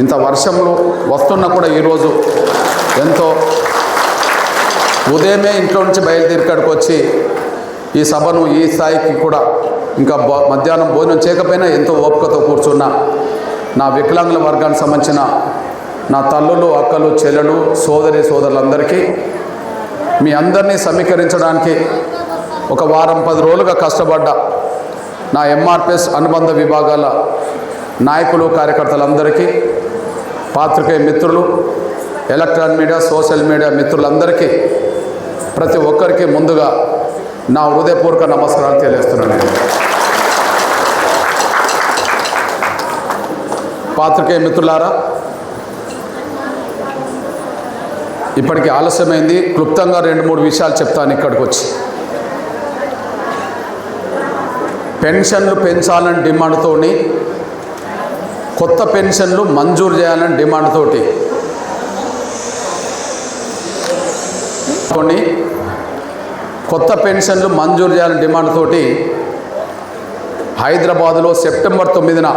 ఇంత వర్షంలో వస్తున్నా కూడా ఈరోజు ఎంతో ఉదయమే ఇంట్లో నుంచి బయలుదేరికాడికి వచ్చి ఈ సభను ఈ స్థాయికి కూడా ఇంకా మధ్యాహ్నం భోజనం చేయకపోయినా ఎంతో ఓపికతో కూర్చున్న నా వికలాంగుల వర్గానికి సంబంధించిన నా తల్లులు అక్కలు చెల్లెలు సోదరి సోదరులందరికీ మీ అందరినీ సమీకరించడానికి ఒక వారం పది రోజులుగా కష్టపడ్డ నా ఎంఆర్పిఎస్ అనుబంధ విభాగాల నాయకులు కార్యకర్తలందరికీ పాత్రికేయ మిత్రులు ఎలక్ట్రానిక్ మీడియా సోషల్ మీడియా మిత్రులందరికీ ప్రతి ఒక్కరికి ముందుగా నా హృదయపూర్వక నమస్కారాలు తెలియజేస్తున్నాను. పాత్రికేయ మిత్రులారా ఇప్పటికి ఆలస్యమైంది. క్లుప్తంగా రెండు మూడు విషయాలు చెప్తాను ఇక్కడికి వచ్చి. పెన్షన్లు పెంచాలని డిమాండ్తోని కొత్త పెన్షన్లు మంజూరు చేయాలని డిమాండ్తోటి కొన్ని కొత్త పెన్షన్లు మంజూరు చేయాలని డిమాండ్ తోటి హైదరాబాదులో సెప్టెంబర్ తొమ్మిదిన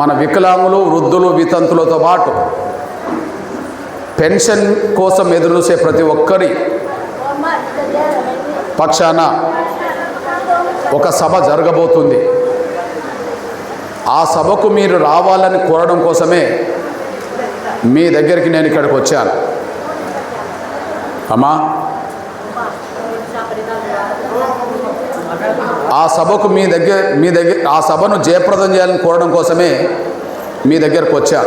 మన వికలాంగులు వృద్ధులు వితంతులతో పాటు పెన్షన్ కోసం ఎదురుచూసే ప్రతి ఒక్కరి పక్షాన ఒక సభ జరగబోతుంది. ఆ సభకు మీరు రావాలని కోరడం కోసమే మీ దగ్గరికి నేను ఇక్కడికి వచ్చాను. అమ్మా ఆ సభకు మీ దగ్గర మీ దగ్గర ఆ సభను జయప్రదం చేయాలని కోరడం కోసమే మీ దగ్గరకు వచ్చా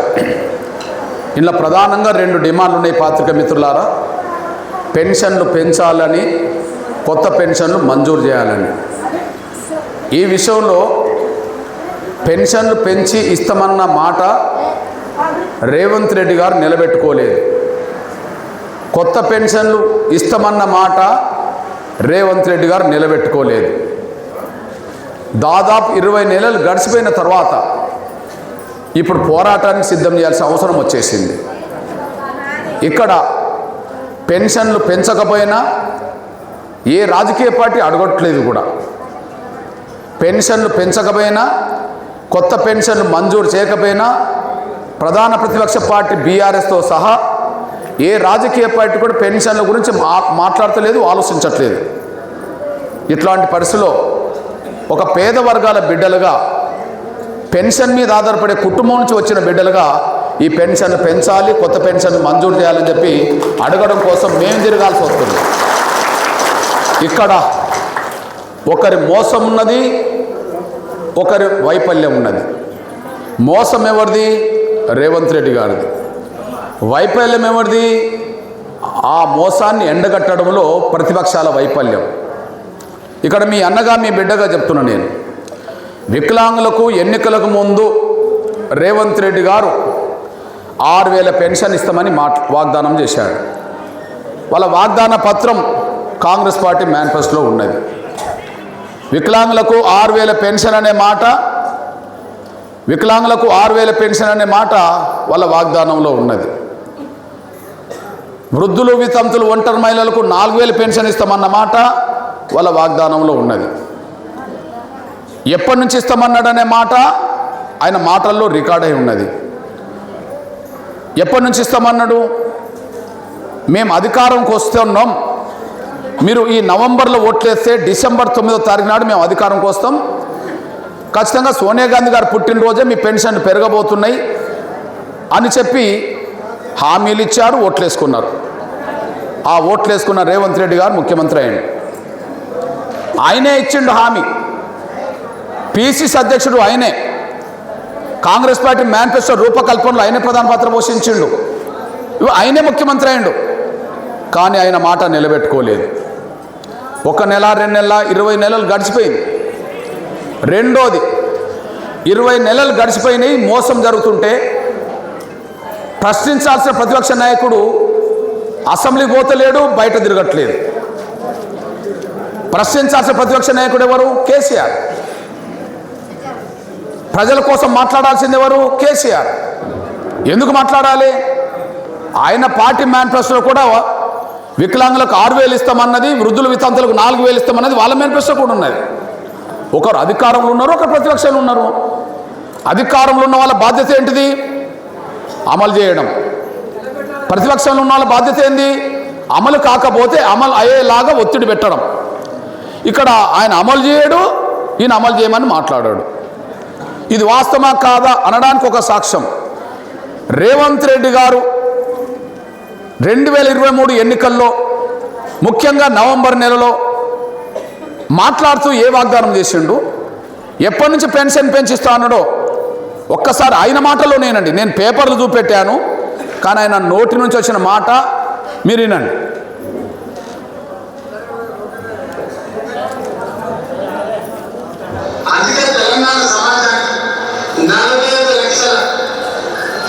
ఇలా ప్రధానంగా రెండు డిమాండ్లు ఉన్నాయి పాత్రిక మిత్రులారా. పెన్షన్లు పెంచాలని కొత్త పెన్షన్లు మంజూరు చేయాలని. ఈ విషయంలో పెన్షన్లు పెంచి ఇస్తామన్న మాట రేవంత్ రెడ్డి గారు నిలబెట్టుకోలేదు. కొత్త పెన్షన్లు ఇస్తామన్న మాట రేవంత్ రెడ్డి గారు నిలబెట్టుకోలేదు. దాదాపు ఇరవై నెలలు గడిచిపోయిన తర్వాత ఇప్పుడు పోరాటానికి సిద్ధం చేయాల్సిన అవసరం వచ్చేసింది. ఇక్కడ పెన్షన్లు పెంచకపోయినా ఏ రాజకీయ పార్టీ అడగట్లేదు కూడా. పెన్షన్లు పెంచకపోయినా కొత్త పెన్షన్లు మంజూరు చేయకపోయినా ప్రధాన ప్రతిపక్ష పార్టీ బీఆర్ఎస్తో సహా ఏ రాజకీయ పార్టీ కూడా పెన్షన్ల గురించి మా మాట్లాడతలేదు ఆలోచించట్లేదు. ఇట్లాంటి పరిస్థితిలో ఒక పేద వర్గాల బిడ్డలుగా పెన్షన్ మీద ఆధారపడే కుటుంబం నుంచి వచ్చిన బిడ్డలుగా ఈ పెన్షన్ పెంచాలి కొత్త పెన్షన్ మంజూరు చేయాలని చెప్పి అడగడం కోసం మేము తిరగాల్సి వస్తుంది. ఇక్కడ ఒకరి మోసం ఉన్నది ఒకరి వైఫల్యం ఉన్నది. మోసం ఎవరిది? రేవంత్ రెడ్డి గారిది. వైఫల్యం ఎవరిది? ఆ మోసాన్ని ఎండగట్టడంలో ప్రతిపక్షాల వైఫల్యం. ఇక్కడ మీ అన్నగా మీ బిడ్డగా చెప్తున్నా నేను. వికలాంగులకు ఎన్నికలకు ముందు రేవంత్ రెడ్డి గారు ఆరు వేల పెన్షన్ ఇస్తామని మా వాగ్దానం చేశాడు. వాళ్ళ వాగ్దాన పత్రం కాంగ్రెస్ పార్టీ మేనిఫెస్టోలో ఉన్నది. వికలాంగులకు ఆరు వేల పెన్షన్ అనే మాట వికలాంగులకు ఆరు వేల పెన్షన్ అనే మాట వాళ్ళ వాగ్దానంలో ఉన్నది. వృద్ధులు వితంతులు ఒంటరి మహిళలకు నాలుగు వేల పెన్షన్ ఇస్తామన్న మాట వాళ్ళ వాగ్దానంలో ఉన్నది. ఎప్పటి నుంచి ఇస్తామన్నాడనే మాట ఆయన మాటల్లో రికార్డ్ అయి ఉన్నది. ఎప్పటి నుంచి ఇస్తామన్నాడు? మేము అధికారంకి వస్తున్నాం. మీరు ఈ నవంబర్లో ఓట్లేస్తే డిసెంబర్ తొమ్మిదో తారీఖు నాడు మేము అధికారంకి వస్తాం. ఖచ్చితంగా సోనియా గాంధీ గారు పుట్టినరోజే మీ పెన్షన్ పెరగబోతున్నాయి అని చెప్పి హామీలు ఇచ్చారు ఓట్లేసుకున్నారు ఆ ఓట్లేసుకున్న రేవంత్ రెడ్డి గారు ముఖ్యమంత్రి అయ్యండి. ఆయనే ఇచ్చిండు హామీ. పిసిసి అధ్యక్షుడు ఆయనే. కాంగ్రెస్ పార్టీ మేనిఫెస్టో రూపకల్పనలో ఆయనే ప్రధాన పాత్ర పోషించిండు. ఇవి ఆయనే ముఖ్యమంత్రి అయ్యిండు. కానీ ఆయన మాట నిలబెట్టుకోలేదు. ఒక నెల రెండు నెలల ఇరవై నెలలు గడిచిపోయింది. రెండోది ఇరవై నెలలు గడిచిపోయినాయి మోసం జరుగుతుంటే ప్రశ్నించాల్సిన ప్రతిపక్ష నాయకుడు అసెంబ్లీ పోతలేడు బయట తిరగట్లేదు. ప్రశ్నించాల్సిన ప్రతిపక్ష నాయకుడు ఎవరు? కేసీఆర్. ప్రజల కోసం మాట్లాడాల్సింది ఎవరు? కేసీఆర్. ఎందుకు మాట్లాడాలి? ఆయన పార్టీ మేనిఫెస్టోలో కూడా వికలాంగులకు ఆరు వేలు ఇస్తామన్నది వృద్ధుల వితంతులకు నాలుగు వేలు ఇస్తామన్నది వాళ్ళ మేనిఫెస్టో కూడా ఉన్నది. ఒకరు అధికారంలో ఉన్నారు ఒకరు ప్రతిపక్షంలో ఉన్నారు. అధికారంలో ఉన్న వాళ్ళ బాధ్యత ఏంటిది? అమలు చేయడం. ప్రతిపక్షంలో ఉన్న వాళ్ళ బాధ్యత ఏంది? అమలు కాకపోతే అమలు అయ్యేలాగా ఒత్తిడి పెట్టడం. ఇక్కడ ఆయన అమలు చేయడు ఈయన అమలు చేయమని మాట్లాడాడు. ఇది వాస్తవమా కాదా అనడానికి ఒక సాక్ష్యం. రేవంత్ రెడ్డి గారు రెండు వేల ఇరవై మూడు ఎన్నికల్లో ముఖ్యంగా నవంబర్ నెలలో మాట్లాడుతూ ఏ వాగ్దానం చేసిండు ఎప్పటి నుంచి పెన్షన్ పెంచిస్తా అన్నాడో ఒక్కసారి ఆయన మాటలోనేనండి. నేను పేపర్లు చూపెట్టాను కానీ ఆయన నోటి నుంచి వచ్చిన మాట మీరు వినండి అందుకే తెలంగాణ సమాజానికి నలభై ఐదు లక్షల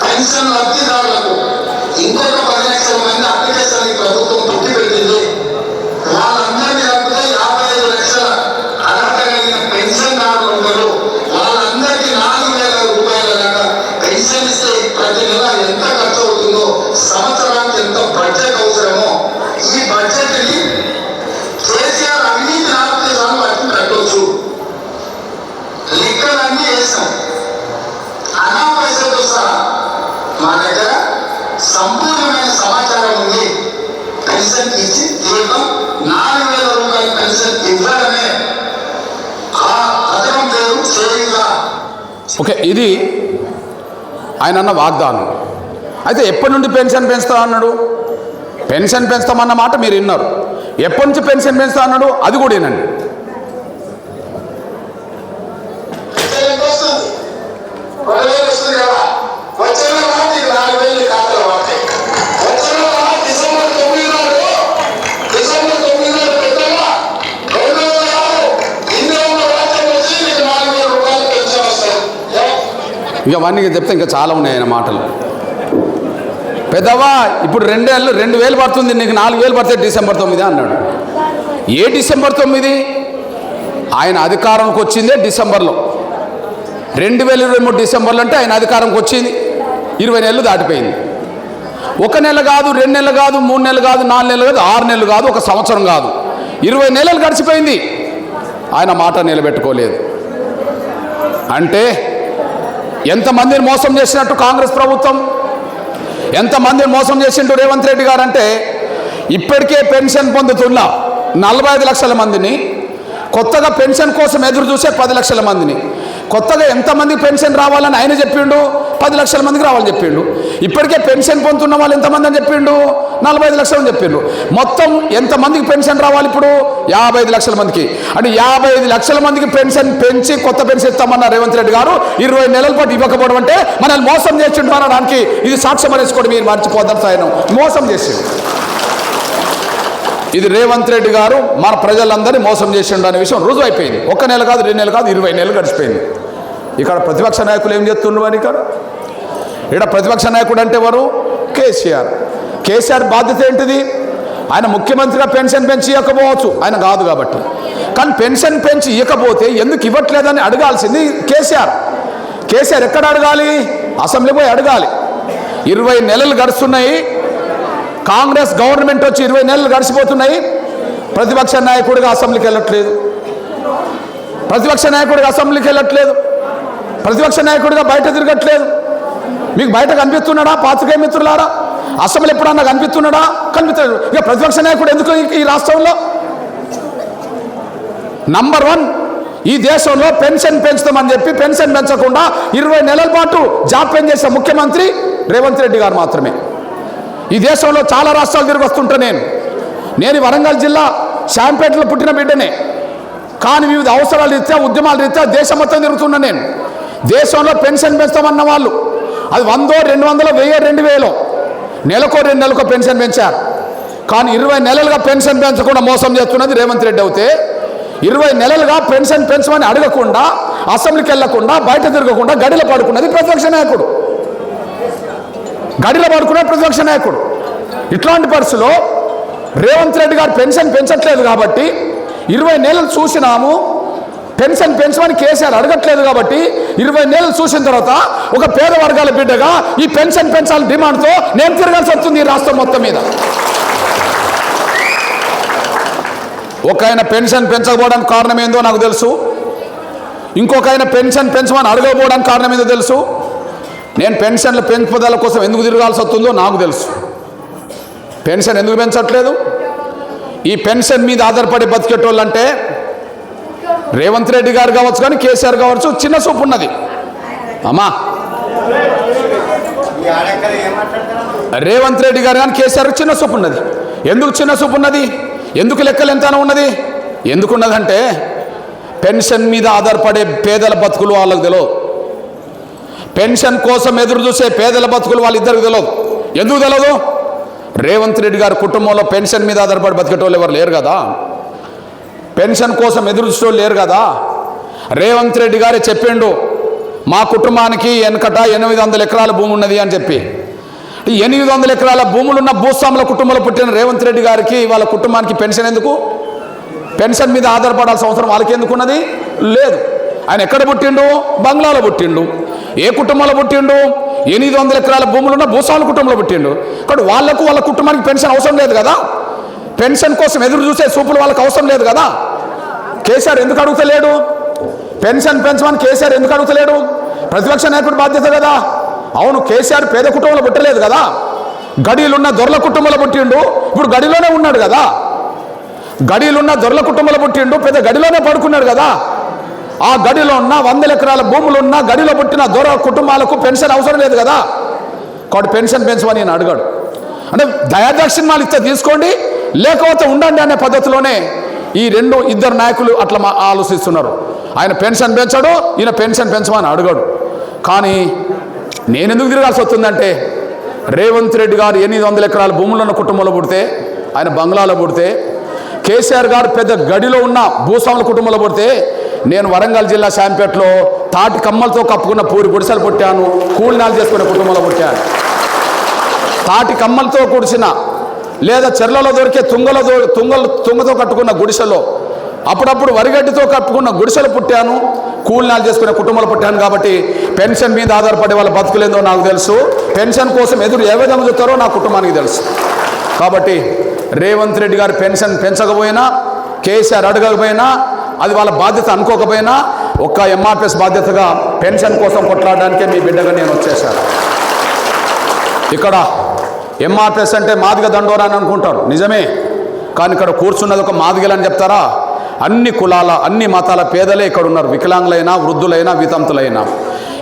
పెన్షన్ లబ్ధిదారులకు ఇంకొక పది లక్షల మంది అప్లికేషన్ ప్రభుత్వం పుట్టి పెట్టింది వాళ్ళందరినీ కలిపితే యాభై ఐదు లక్షల అర్హత కలిగిన పెన్షన్దారులు ఉంటారు వాళ్ళందరికీ నాలుగు వేల రూపాయల దాకా పెన్షన్ ఇస్తే ప్రతి నెల ఎంత ఖర్చు అవుతుందో సంవత్సరానికి ఎంత బడ్జెట్ అవసరమో ఈ బడ్జెట్ని కేసీఆర్ అవినీతి ఆపితే చాలు వాటిని కట్టవచ్చు లెక్కలన్నీ వేసాం అనా పైసలతో సహా మా దగ్గర సంపూర్ణమైన సమాచారం ఉంది. పెన్షన్ ఇచ్చి నాలుగు వేల రూపాయల పెన్షన్ ఇవ్వడమే. ఆ పథకం పేరు ఓకే ఇది ఆయన అన్న వాగ్దానం. అయితే ఎప్పటి నుండి పెన్షన్ పెంచుతా అన్నాడు? పెన్షన్ పెంచుతామన్న మాట మీరు విన్నారు. ఎప్పటి నుంచి పెన్షన్ పెంచుతా అన్నాడు? అది కూడా వినండి. ఇక అవన్నీ చెప్తే ఇంకా చాలా ఉన్నాయి ఆయన మాటలు. పెద్దవా ఇప్పుడు రెండేళ్ళు రెండు వేలు పడుతుంది నీకు నాలుగు వేలు పడితే డిసెంబర్ తొమ్మిది అన్నాడు. ఏ డిసెంబర్ తొమ్మిది? ఆయన అధికారంకి వచ్చిందే డిసెంబర్లో. రెండు వేల ఇరవై మూడు డిసెంబర్లో అంటే ఆయన అధికారంకి వచ్చింది. ఇరవై నెలలు దాటిపోయింది. ఒక నెల కాదు రెండు నెలలు కాదు మూడు నెలలు కాదు నాలుగు నెలలు కాదు ఆరు నెలలు కాదు ఒక సంవత్సరం కాదు. ఇరవై నెలలు గడిచిపోయింది. ఆయన మాట నిలబెట్టుకోలేదు. అంటే ఎంతమందిని మోసం చేసినట్టు కాంగ్రెస్ ప్రభుత్వం? ఎంతమందిని మోసం చేసిండు రేవంత్ రెడ్డి గారు అంటే ఇప్పటికే పెన్షన్ పొందుతున్న నలభై ఐదు లక్షల మందిని కొత్తగా పెన్షన్ కోసం ఎదురు చూసే పది లక్షల మందిని కొత్తగా ఎంతమంది పెన్షన్ రావాలని ఆయన చెప్పిండు? పది లక్షల మందికి రావాలని చెప్పిండు. ఇప్పటికే పెన్షన్ పొందుతున్న వాళ్ళు ఎంతమంది అని చెప్పిండు? నలభై ఐదు లక్షలు అని చెప్పిండ్రు. మొత్తం ఎంతమందికి పెన్షన్ రావాలి ఇప్పుడు? యాభై ఐదు లక్షల మందికి. అంటే యాభై ఐదు లక్షల మందికి పెన్షన్ పెంచి కొత్త పెన్షన్ ఇస్తామన్న రేవంత్ రెడ్డి గారు ఇరవై నెలల పాటు ఇవ్వకపోవడం అంటే మనల్ని మోసం చేసిండు ఇది సాక్ష్యం అనేసుకోవడం మీరు మర్చిపోతారు ఆయన మోసం చేసిండు. ఇది రేవంత్ రెడ్డి గారు మన ప్రజలందరినీ మోసం చేసిండు అనే విషయం రుజువు అయిపోయింది. ఒక నెల కాదు రెండు నెలలు కాదు ఇరవై నెలలు గడిచిపోయింది. ఇక్కడ ప్రతిపక్ష నాయకులు ఏం చేస్తుండ్రు అని ఇక్కడ? ఇక్కడ ప్రతిపక్ష నాయకుడు అంటే ఎవరు? కేసీఆర్. కేసీఆర్ బాధ్యత ఏంటిది? ఆయన ముఖ్యమంత్రిగా పెన్షన్ పెంచి ఇవ్వకపోవచ్చు. ఆయన కాదు కాబట్టి. కానీ పెన్షన్ పెంచి ఇవ్వకపోతే ఎందుకు ఇవ్వట్లేదని అడగాల్సింది కేసీఆర్. కేసీఆర్ ఎక్కడ అడగాలి? అసెంబ్లీ పోయి అడగాలి. ఇరవై నెలలు గడుస్తున్నాయి. కాంగ్రెస్ గవర్నమెంట్ వచ్చి ఇరవై నెలలు గడిచిపోతున్నాయి. ప్రతిపక్ష నాయకుడిగా అసెంబ్లీకి వెళ్ళట్లేదు. ప్రతిపక్ష నాయకుడిగా అసెంబ్లీకి వెళ్ళట్లేదు. ప్రతిపక్ష నాయకుడిగా బయట తిరగట్లేదు. మీకు బయట కనిపిస్తున్నాడా? పాత్రికేయ మిత్రులారా? అసెంబ్లీ ఎప్పుడన్నా కనిపిస్తున్నాడా? కనిపిస్తాడు ఇక ప్రతిపక్ష నాయకుడు ఎందుకు ఈ- రాష్ట్రంలో? నంబర్ వన్ ఈ దేశంలో పెన్షన్ పెంచుతామని చెప్పి పెన్షన్ పెంచకుండా ఇరవై నెలల పాటు జాప్యం చేసిన ముఖ్యమంత్రి రేవంత్ రెడ్డి గారు మాత్రమే. ఈ దేశంలో చాలా రాష్ట్రాలు తిరిగి వస్తుంటా నేను. నేను వరంగల్ జిల్లా శాంపేటలో పుట్టిన బిడ్డనే. కానీ వివిధ అవసరాలు రీత్యా ఉద్యమాల రీత్యా దేశం మొత్తం తిరుగుతున్నా నేను. దేశంలో పెన్షన్ పెంచుతామన్న వాళ్ళు. అది వందో రెండు వందలు వెయ్యి రెండు వేలు. నెలకో రెండు నెలలకు పెన్షన్ పెంచారు. కానీ ఇరవై నెలలుగా పెన్షన్ పెంచకుండా మోసం చేస్తున్నది రేవంత్ రెడ్డి అవుతే ఇరవై నెలలుగా పెన్షన్ పెంచమని అడగకుండా అసెంబ్లీకి వెళ్ళకుండా బయట తిరగకుండా గడిలో పడుకున్నది ప్రతిపక్ష నాయకుడు. గడిలో పడుకునే ప్రతిపక్ష నాయకుడు. ఇట్లాంటి పరిస్థితిలో రేవంత్ రెడ్డి గారు పెన్షన్ పెంచట్లేదు కాబట్టి ఇరవై నెలలు చూసినాము పెన్షన్ పెంచమని కేసీఆర్ అడగట్లేదు కాబట్టి ఇరవై నెలలు చూసిన తర్వాత ఒక పేద వర్గాల బిడ్డగా ఈ పెన్షన్ పెంచాలని డిమాండ్తో నేను తిరగాల్సి వస్తుంది ఈ రాష్ట్రం మొత్తం మీద. ఒక ఆయన పెన్షన్ పెంచకపోవడానికి కారణం ఏందో నాకు తెలుసు. ఇంకొక ఆయన పెన్షన్ పెంచమని అడగకపోవడానికి కారణం ఏందో తెలుసు. నేను పెన్షన్ల పెంపుదల కోసం ఎందుకు తిరగాల్సి వస్తుందో నాకు తెలుసు. పెన్షన్ ఎందుకు పెంచట్లేదు? ఈ పెన్షన్ మీద ఆధారపడి బతికేటోళ్ళంటే రేవంత్ రెడ్డి గారు కావచ్చు కానీ కేసీఆర్ కావచ్చు చిన్న సూపు ఉన్నది. అమ్మా. రేవంత్ రెడ్డి గారు కానీ కేసీఆర్ చిన్న సూపు ఉన్నది. ఎందుకు చిన్న సూపు ఉన్నది? ఎందుకు లెక్కలు ఎంత ఉన్నది? ఎందుకున్నదంటే పెన్షన్ మీద ఆధారపడే పేదల బతుకులు వాళ్ళకి తెలియదు. పెన్షన్ కోసం ఎదురు చూసే పేదల బతుకులు వాళ్ళిద్దరికి తెలియదు. ఎందుకు తెలియదు? రేవంత్ రెడ్డి గారి కుటుంబంలో పెన్షన్ మీద ఆధారపడి బతికేటోళ్ళు ఎవరు లేరు కదా? పెన్షన్ కోసం ఎదురు లేరు కదా. రేవంత్ రెడ్డి గారే చెప్పిండు మా కుటుంబానికి వెనకట ఎనిమిది వందల ఎకరాల భూమి ఉన్నది అని చెప్పి. ఈ ఎనిమిది వందల ఎకరాల భూములున్న భూస్వాముల కుటుంబంలో పుట్టిన రేవంత్ రెడ్డి గారికి వాళ్ళ కుటుంబానికి పెన్షన్ ఎందుకు? పెన్షన్ మీద ఆధారపడాల్సిన అవసరం వాళ్ళకి ఎందుకున్నది లేదు. ఆయన ఎక్కడ పుట్టిండు? బంగ్లాలో పుట్టిండు. ఏ కుటుంబంలో పుట్టిండు? ఎనిమిది వందల ఎకరాల భూములున్న భూస్వాముల కుటుంబంలో పుట్టిండు. కాబట్టి వాళ్ళకు వాళ్ళ కుటుంబానికి పెన్షన్ అవసరం లేదు కదా. పెన్షన్ కోసం ఎదురు చూసే సూపులు వాళ్ళకి అవసరం లేదు కదా. కేసీఆర్ ఎందుకు అడుగుతలేడు? పెన్షన్ పెంచమని కేసీఆర్ ఎందుకు అడుగుతలేడు? ప్రతిపక్ష నాయకుడి బాధ్యత కదా. అవును కేసీఆర్ పేద కుటుంబంలో పుట్టలేదు కదా. గడిలున్న దొరల కుటుంబంలో పుట్టిండు ఇప్పుడు గడిలోనే ఉన్నాడు కదా. గడిలున్న దొరల కుటుంబంలో పుట్టిండు పెద్ద గడిలోనే పడుకున్నాడు కదా. ఆ గడిలో ఉన్న వందల ఎకరాల భూములు ఉన్న గడిలో పుట్టిన దొర కుటుంబాలకు పెన్షన్ అవసరం లేదు కదా. కాబట్టి పెన్షన్ పెంచమని నేను అడిగాడు. అంటే దయాదాక్షిణ్యాలు ఇస్తే తీసుకోండి లేకపోతే ఉండండి అనే పద్ధతిలోనే ఈ రెండు ఇద్దరు నాయకులు అట్లా మా- ఆలోచిస్తున్నారు. ఆయన పెన్షన్ పెంచాడు ఈయన పెన్షన్ పెంచమని అడిగాడు. కానీ నేను ఎందుకు తిరగాల్సి వస్తుందంటే రేవంత్ రెడ్డి గారు ఎనిమిది వందల ఎకరాల భూములు ఉన్న కుటుంబంలో పుడితే ఆయన బంగ్లాలో పుడితే కేసీఆర్ గారు పెద్ద గడిలో ఉన్న భూస్వాముల కుటుంబంలో పుడితే నేను వరంగల్ జిల్లా శాంపేటలో తాటి కమ్మలతో కప్పుకున్న పూరి గుడిసెలు పుట్టాను కూలినాలు చేసుకునే కుటుంబంలో పుట్టాను. తాటి కమ్మలతో కుడిసిన లేదా చెర్లలో దొరికే తుంగలో తుంగలు తుంగతో కట్టుకున్న గుడిసెలో. అప్పుడప్పుడు వరిగడ్డితో కట్టుకున్న గుడిసెలు పుట్టాను. కూలినాలు చేసుకునే కుటుంబాలు పుట్టాను కాబట్టి పెన్షన్ మీద ఆధారపడే వాళ్ళ బతుకులేందో నాకు తెలుసు. పెన్షన్ కోసం ఎదురు ఏ విధంగా చూస్తారో నా కుటుంబానికి తెలుసు. కాబట్టి రేవంత్ రెడ్డి గారు పెన్షన్ పెంచకపోయినా కేసీఆర్ అడగకపోయినా అది వాళ్ళ బాధ్యత అనుకోకపోయినా ఒక్క ఎంఆర్పిఎస్ బాధ్యతగా పెన్షన్ కోసం కొట్లాడడానికే మీ బిడ్డగా నేను వచ్చేసాను ఇక్కడ ఎంఆర్పిఎస్ అంటే మాదిగ దండోరా అని అనుకుంటారు. నిజమే. కానీ ఇక్కడ కూర్చున్నది ఒక మాదిగలని చెప్తారా? అన్ని కులాల అన్ని మతాల పేదలే ఇక్కడ ఉన్నారు. వికలాంగులైనా వృద్ధులైనా వితంతులైనా.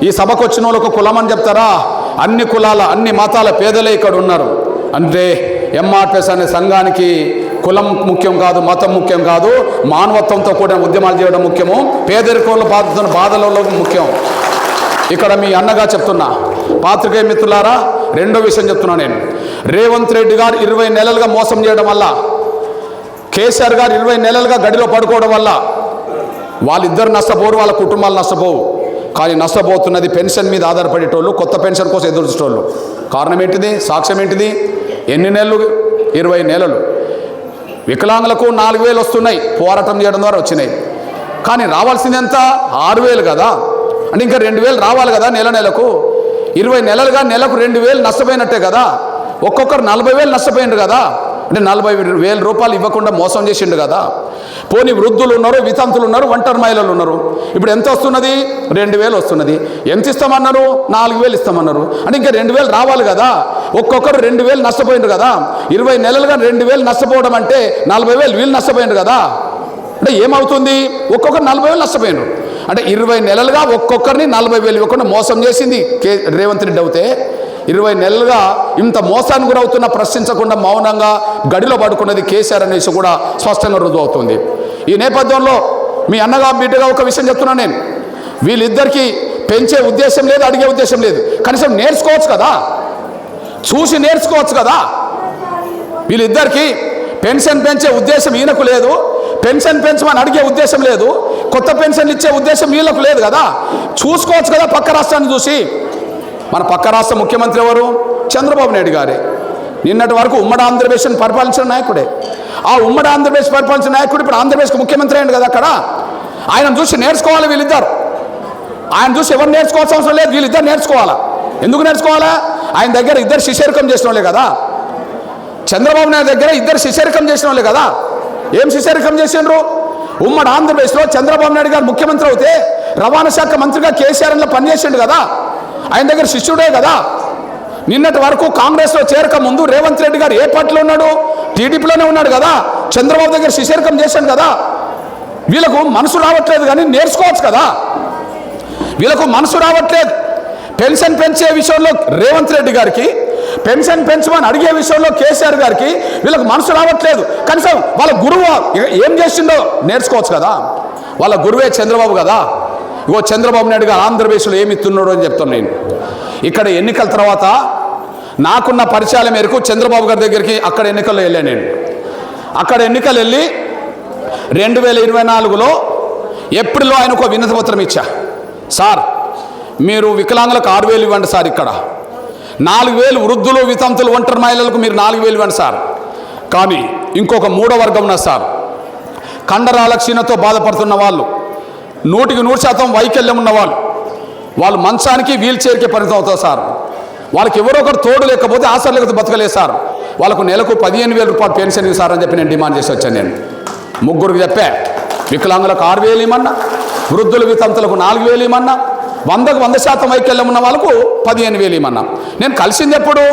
ఈ సభకు వచ్చిన వాళ్ళు ఒక కులం అని చెప్తారా? అన్ని కులాల అన్ని మతాల పేదలే ఇక్కడ ఉన్నారు. అంటే ఎంఆర్పిఎస్ అనే సంఘానికి కులం ముఖ్యం కాదు మతం ముఖ్యం కాదు మానవత్వంతో కూడిన ఉద్యమాలు చేయడం ముఖ్యము పేదరికంలో బాధ బాధలలో ముఖ్యం. ఇక్కడ మీ అన్నగా చెప్తున్నా. పాత్రికేయ మిత్రులారా రెండో విషయం చెప్తున్నా నేను. రేవంత్ రెడ్డి గారు ఇరవై నెలలుగా మోసం చేయడం వల్ల కేసీఆర్ గారు ఇరవై నెలలుగా గడిలో పడుకోవడం వల్ల వాళ్ళిద్దరు నష్టపోరు వాళ్ళ కుటుంబాలు నష్టపోవు. కానీ నష్టపోతున్నది పెన్షన్ మీద ఆధారపడేటోళ్ళు కొత్త పెన్షన్ కోసం ఎదురు చూసేటోళ్ళు. కారణం ఏంటిది? సాక్ష్యం ఏంటిది? ఎన్ని నెలలు? ఇరవై నెలలు. వికలాంగులకు నాలుగు వేలు వస్తున్నాయి. పోరాటం చేయడం ద్వారా వచ్చినాయి. కానీ రావాల్సింది ఎంత ఆరు వేలు కదా? అంటే ఇంకా రెండు వేలు రావాలి కదా నెల నెలకు? ఇరవై నెలలుగా నెలకు రెండు వేలు నష్టపోయినట్టే కదా? ఒక్కొక్కరు నలభై వేలు నష్టపోయిండు కదా. అంటే నలభై వేల రూపాయలు ఇవ్వకుండా మోసం చేసిండు కదా. పోనీ వృద్ధులు ఉన్నారు వితంతులు ఉన్నారు ఒంటరి మహిళలు ఉన్నారు. ఇప్పుడు ఎంత వస్తున్నది? రెండు వేలు వస్తున్నది. ఎంత ఇస్తామన్నారు? నాలుగు వేలు ఇస్తామన్నారు. అంటే ఇంకా రెండు వేలు రావాలి కదా. ఒక్కొక్కరు రెండు వేలు నష్టపోయిండు కదా. ఇరవై నెలలుగా రెండు వేలు నష్టపోవడం అంటే నలభై వేలు వీళ్ళు నష్టపోయిండు కదా. అంటే ఏమవుతుంది? ఒక్కొక్కరు నలభై వేలు నష్టపోయినారు అంటే ఇరవై నెలలుగా ఒక్కొక్కరిని నలభై వేలు ఇవ్వకుండా మోసం చేసింది కే రేవంత్ రెడ్డి అవుతే ఇరవై నెలలుగా ఇంత మోసానికి గురవుతున్న ప్రశ్నించకుండా మౌనంగా గడిలో పడుకున్నది కేసీఆర్ అనేసి కూడా స్పష్టంగా రుజువు అవుతుంది ఈ నేపథ్యంలో మీ అన్నగా బిడ్డగా ఒక విషయం చెప్తున్నాను నేను. వీళ్ళిద్దరికీ పెంచే ఉద్దేశం లేదు అడిగే ఉద్దేశం లేదు. కనీసం నేర్చుకోవచ్చు కదా? చూసి నేర్చుకోవచ్చు కదా? వీళ్ళిద్దరికీ పెన్షన్ పెంచే ఉద్దేశం ఈయనకు లేదు. పెన్షన్ పెంచమని అడిగే ఉద్దేశం లేదు. కొత్త పెన్షన్లు ఇచ్చే ఉద్దేశం వీళ్ళకు లేదు కదా? చూసుకోవచ్చు కదా పక్క రాష్ట్రాన్ని చూసి. మన పక్క రాష్ట్ర ముఖ్యమంత్రి ఎవరు? చంద్రబాబు నాయుడు గారే. నిన్నటి వరకు ఉమ్మడి ఆంధ్రప్రదేశ్ని పరిపాలించిన నాయకుడే. ఆ ఉమ్మడి ఆంధ్రప్రదేశ్ పరిపాలించిన నాయకుడు ఇప్పుడు ఆంధ్రప్రదేశ్కి ముఖ్యమంత్రి అయ్యింది కదా అక్కడ? ఆయన చూసి నేర్చుకోవాలి వీళ్ళిద్దరు. ఆయన చూసి ఎవరు నేర్చుకోవాల్సిన అవసరం లేదు వీళ్ళిద్దరు నేర్చుకోవాలా? ఎందుకు నేర్చుకోవాలా? ఆయన దగ్గర ఇద్దరు శిష్యరికం చేసిన వాళ్ళే కదా? చంద్రబాబు నాయుడు దగ్గర ఇద్దరు శిష్యరికం చేసిన వాళ్ళే కదా? ఏం శిష్యరికం చేసిండ్రు? ఉమ్మడి ఆంధ్రప్రదేశ్లో చంద్రబాబు నాయుడు గారు ముఖ్యమంత్రి అవుతే రవాణా శాఖ మంత్రిగా కేసీఆర్లో పనిచేసిండు కదా? ఆయన దగ్గర శిష్యుడే కదా. నిన్నటి వరకు కాంగ్రెస్లో చేరక ముందు రేవంత్ రెడ్డి గారు ఏ పార్టీలో ఉన్నాడు? టీడీపీలోనే ఉన్నాడు కదా. చంద్రబాబు దగ్గర శిశీరకం చేశాడు కదా. వీళ్ళకు మనసు రావట్లేదు కానీ నేర్చుకోవచ్చు కదా. వీళ్ళకు మనసు రావట్లేదు. పెన్షన్ పెంచే విషయంలో రేవంత్ రెడ్డి గారికి పెన్షన్ పెంచమని అడిగే విషయంలో కేసీఆర్ గారికి వీళ్ళకి మనసు రావట్లేదు. కనీసం వాళ్ళ గురువు ఏం చేసిండో నేర్చుకోవచ్చు కదా. వాళ్ళ గురువే చంద్రబాబు కదా. ఇగో చంద్రబాబు నాయుడు గారు ఆంధ్రప్రదేశ్లో ఏమి ఇస్తున్నాడు అని చెప్తాను నేను. ఇక్కడ ఎన్నికల తర్వాత నాకున్న పరిచయాల మేరకు చంద్రబాబు గారి దగ్గరికి అక్కడ ఎన్నికల్లో వెళ్ళాను నేను. అక్కడ ఎన్నికలు వెళ్ళి రెండు వేల ఇరవై నాలుగులో ఏప్రిల్లో ఆయనకు ఒక వినతి పత్రం ఇచ్చా. సార్ మీరు వికలాంగులకు ఆరు వేలు ఇవ్వండి సార్ ఇక్కడ. నాలుగు వేలు వృద్ధులు వితంతులు ఒంటరి మహిళలకు మీరు నాలుగు వేలు ఇవ్వండి సార్. కానీ ఇంకొక మూడో వర్గం ఉన్నది సార్. కండరాల క్షీణతో బాధపడుతున్న వాళ్ళు నూటికి నూరు శాతం వైకల్యం ఉన్న వాళ్ళు వాళ్ళు మంచానికి వీల్ చైర్కి పరిమితం అవుతారు సార్. వాళ్ళకి ఎవరో ఒకరు తోడు లేకపోతే ఆసరలేకపోతే బతకలేదు సార్. వాళ్ళకు నెలకు పదిహేను వేల రూపాయలు పెన్షన్ ఇవ్వు సార్ అని చెప్పి నేను డిమాండ్ చేసి వచ్చాను నేను. ముగ్గురికి చెప్పా వికలాంగులకు ఆరు వేలు ఇవ్వమన్నా వృద్ధుల వితంతులకు నాలుగు వేలు ఇవ్వమన్నా వందకు వంద శాతం వైకల్యం ఉన్న వాళ్ళకు పదిహేను వేలు ఇవ్వమన్నా నేను కలిసింది ఎప్పుడు?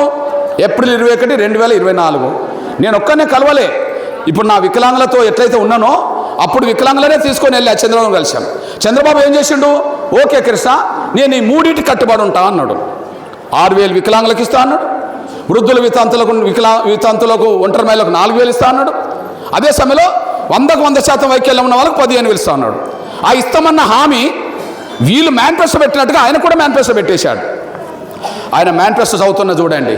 ఏప్రిల్ ఇరవై ఒకటి రెండు వేల ఇరవై నాలుగు. నేను ఒక్కనే కలవలే. ఇప్పుడు నా వికలాంగులతో ఎట్లయితే ఉన్నానో అప్పుడు వికలాంగులనే తీసుకొని వెళ్ళా చంద్రబాబు కలిశాం చంద్రబాబు ఏం చేసిండు? ఓకే కృష్ణ నేను ఈ మూడింటి కట్టుబడి ఉంటా అన్నాడు. ఆరు వేలు వికలాంగులకు ఇస్తా అన్నాడు. వృద్ధుల వితంతులకు వికలా వితంతులకు ఒంటరి మహిళలకు నాలుగు వేలు ఇస్తా అన్నాడు. అదే సమయంలో వందకు వంద శాతం వైకల్యం ఉన్న వాళ్ళకి పదిహేను వేలు ఇస్తా అన్నాడు. ఆ ఇస్తామన్న హామీ వీళ్ళు మేనిఫెస్టో పెట్టినట్టుగా ఆయన కూడా మేనిఫెస్టో పెట్టేశాడు. ఆయన మేనిఫెస్టో చదువుతున్న చూడండి.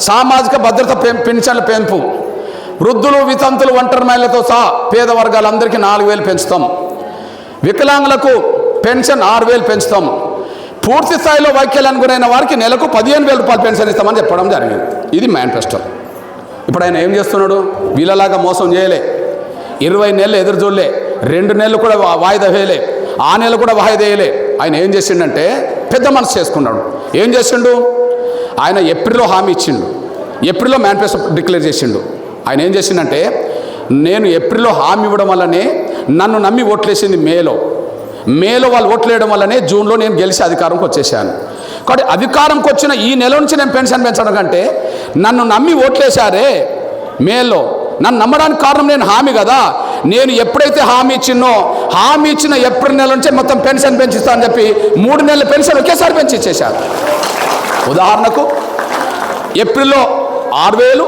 సామాజిక భద్రత పెం- పెన్షన్ల పెంపు. వృద్ధులు వితంతులు ఒంటరి మహిళలతో సహా పేద వర్గాలందరికీ నాలుగు వేలు పెంచుతాం. వికలాంగులకు పెన్షన్ ఆరు వేలు పెంచుతాం. పూర్తి స్థాయిలో వైకల్యానికి గురైన వారికి నెలకు పదిహేను వేల రూపాయలు పెన్షన్ ఇస్తామని చెప్పడం జరిగింది. ఇది మేనిఫెస్టో ఇప్పుడు ఆయన ఏం చేస్తున్నాడు? వీళ్ళలాగా మోసం చేయలే. ఇరవై నెలలు ఎదురు చూడలే. రెండు నెలలు కూడా వాయిదా వేయలే. ఆ నెల కూడా వాయిదా వేయలే. ఆయన ఏం చేసిండంటే పెద్ద మనసు చేసుకున్నాడు. ఏం చేసిండు? ఆయన ఏప్రిల్లో హామీ ఇచ్చిండు. ఏప్రిల్లో మేనిఫెస్టో డిక్లేర్ చేసిండు. ఆయన ఏం చేసిండంటే నేను ఏప్రిల్లో హామీ ఇవ్వడం వల్లనే నన్ను నమ్మి ఓట్లేసింది మేలో. మేలో వాళ్ళు ఓట్లేయడం వల్లనే జూన్లో నేను గెలిచి అధికారంకి వచ్చేసాను కాబట్టి అధికారంకి వచ్చిన ఈ నెల నుంచి నేను పెన్షన్ పెంచడం కంటే నన్ను నమ్మి ఓట్లేశారే మేలో. నన్ను నమ్మడానికి కారణం నేను హామీ కదా. నేను ఎప్పుడైతే హామీ ఇచ్చినో హామీ ఇచ్చిన ఎప్పటి నెల నుంచి మొత్తం పెన్షన్ పెంచుతానని చెప్పి మూడు నెలల పెన్షన్ ఒకేసారి పెంచి ఇచ్చేశారు. ఉదాహరణకు ఏప్రిల్లో ఆరు వేలు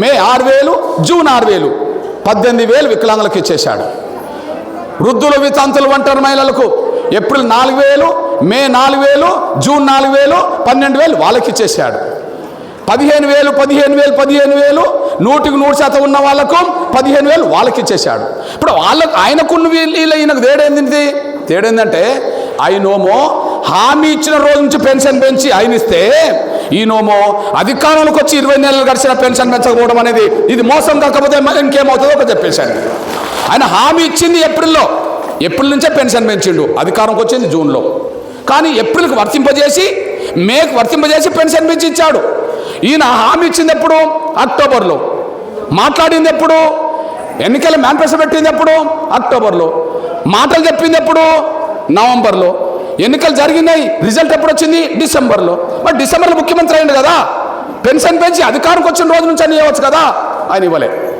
మే ఆరు వేలు జూన్ ఆరు వేలు పద్దెనిమిది వేలు వికలాంగులకు ఇచ్చేశాడు. వృద్ధులు వితంతులు ఒంటరి మహిళలకు ఏప్రిల్ నాలుగు వేలు మే నాలుగు వేలు జూన్ నాలుగు వేలు పన్నెండు వేలు వాళ్ళకి ఇచ్చేసాడు పదిహేను వేలు పదిహేను వేలు పదిహేను వేలు నూటికి నూరు శాతం ఉన్న వాళ్ళకు పదిహేను వేలు వాళ్ళకి ఇచ్చేసాడు ఇప్పుడు వాళ్ళకు ఆయనకున్న వీళ్ళు ఈయనకు తేడేంది తేడేందంటే ఆయనోమో హామీ ఇచ్చిన రోజు నుంచి పెన్షన్ పెంచి ఆయన ఇస్తే ఈయనోమో అధికారంలోకి వచ్చి ఇరవై నెలలు గడిచిన పెన్షన్ పెంచకపోవడం అనేది ఇది మోసం కాకపోతే ఇంకేమవుతుందో ఒక చెప్పేశాను. ఆయన హామీ ఇచ్చింది ఏప్రిల్లో. ఏప్రిల్ నుంచే పెన్షన్ పెంచిండు. అధికారంకి వచ్చింది జూన్లో. కానీ ఏప్రిల్కి వర్తింపజేసి మేకు వర్తింపజేసి పెన్షన్ పెంచి ఇచ్చాడు ఈయన హామీ ఇచ్చింది ఎప్పుడు? అక్టోబర్లో. మాట్లాడింది ఎప్పుడు? ఎన్నికల మేనిఫెస్టో పెట్టింది ఎప్పుడు? అక్టోబర్లో. మాటలు చెప్పింది ఎప్పుడు? నవంబర్లో. ఎన్నికలు జరిగినాయి. రిజల్ట్ ఎప్పుడు వచ్చింది? డిసెంబర్లో. మరి డిసెంబర్లో ముఖ్యమంత్రి అయింది కదా. పెన్షన్ పెంచి అధికారంకి వచ్చిన రోజు నుంచి అని ఇవ్వచ్చు కదా. ఆయన ఇవ్వలే.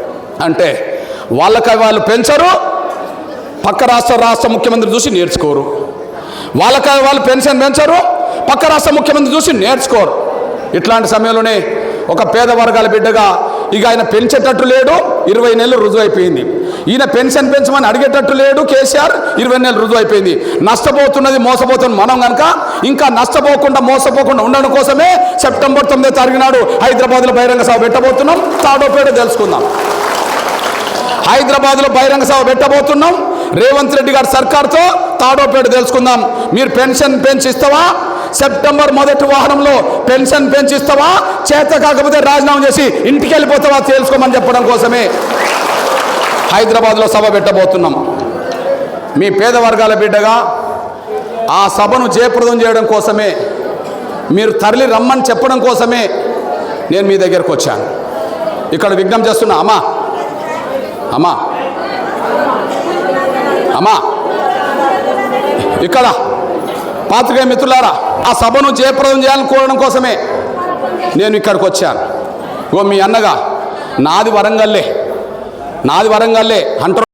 అంటే వాళ్ళకి వాళ్ళు పెంచరు. పక్క రాష్ట్ర రాష్ట్ర ముఖ్యమంత్రి చూసి నేర్చుకోరు. వాళ్ళకి వాళ్ళు పెన్షన్ పెంచరు. పక్క రాష్ట్ర ముఖ్యమంత్రి చూసి నేర్చుకోరు. ఇట్లాంటి సమయంలోనే ఒక పేద వర్గాల బిడ్డగా ఇక ఆయన పెంచేటట్టు లేడు. ఇరవై నెలలు రుజువు అయిపోయింది ఈయన పెన్షన్ పెంచమని అడిగేటట్టు లేడు కేసీఆర్. ఇరవై నెలలు రుజువు అయిపోయింది. నష్టపోతున్నది మోసపోతున్న మనం కనుక ఇంకా నష్టపోకుండా మోసపోకుండా ఉండడం కోసమే సెప్టెంబర్ తొమ్మిదో తారీఖు నాడు హైదరాబాద్లో బహిరంగ సభ పెట్టబోతున్నాం. తాడోపేట తెలుసుకుందాం. హైదరాబాద్లో బహిరంగ సభ పెట్టబోతున్నాం. రేవంత్ రెడ్డి గారి సర్కార్తో తాడోపేట తెలుసుకుందాం. మీరు పెన్షన్ పెంచిస్తావా? సెప్టెంబర్ మొదటి వారంలో పెన్షన్ పెంచిస్తావా? చేత కాకపోతే రాజీనామా చేసి ఇంటికి వెళ్ళిపోతావా? తెలుసుకోమని చెప్పడం కోసమే. హైదరాబాద్లో సభ పెట్టబోతున్నాం. మీ పేద వర్గాల బిడ్డగా ఆ సభను జయప్రదం చేయడం కోసమే మీరు తరలి రమ్మని చెప్పడం కోసమే నేను మీ దగ్గరకు వచ్చాను. ఇక్కడ విఘ్నం చేస్తున్నా అమ్మా అమ్మా అమ్మా ఇక్కడ పాత్రికేయ మిత్రులారా ఆ సభను జయప్రదం చేయాలని కోరడం కోసమే నేను ఇక్కడికి వచ్చాను. ఓ మీ అన్నగా నాది వరంగల్లే. నాది వరంగల్లే. అంటారు